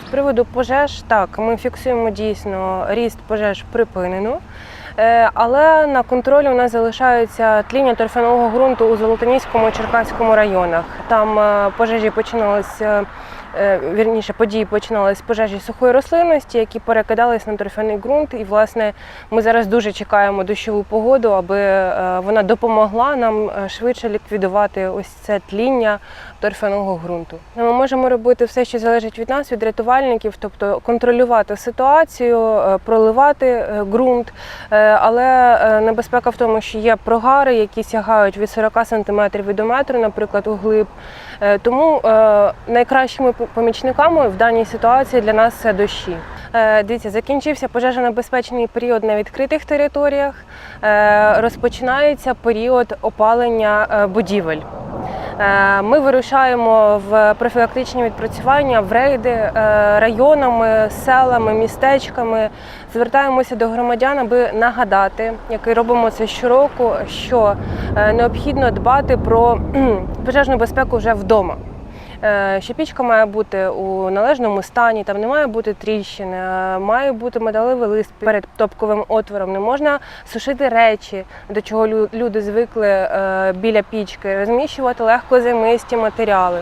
З приводу пожеж, так, ми фіксуємо дійсно ріст пожеж припинено. Е, Але на контролі у нас залишаються тління торфяного ґрунту у Золотоніському Черкаському районах. Там е, пожежі починалися, е, вірніше, події починалися з пожежі сухої рослинності, які перекидались на торфяний ґрунт. І, власне, ми зараз дуже чекаємо дощову погоду, аби вона допомогла нам швидше ліквідувати ось це тління торфяного ґрунту. Ми можемо робити все, що залежить від нас, від рятувальників, тобто контролювати ситуацію, проливати ґрунт. Але е, небезпека в тому, що є прогари, які сягають від 40 см від до метру, наприклад, у глиб. Е, Тому е, найкращими помічниками в даній ситуації для нас це дощі. Дивіться, закінчився пожежонебезпечний період на відкритих територіях. Розпочинається період опалення будівель. Е, Ми вирушаємо в профілактичні відпрацювання в рейди е, районами, селами, містечками. Звертаємося до громадян, аби нагадати, як і робимо це щороку, що е, необхідно дбати про пожежну безпеку вже вдома. Е, Що пічка має бути у належному стані, там не має бути тріщини, має бути металевий лист перед топковим отвором. Не можна сушити речі, до чого лю- люди звикли е, біля пічки, розміщувати легкозаймисті матеріали.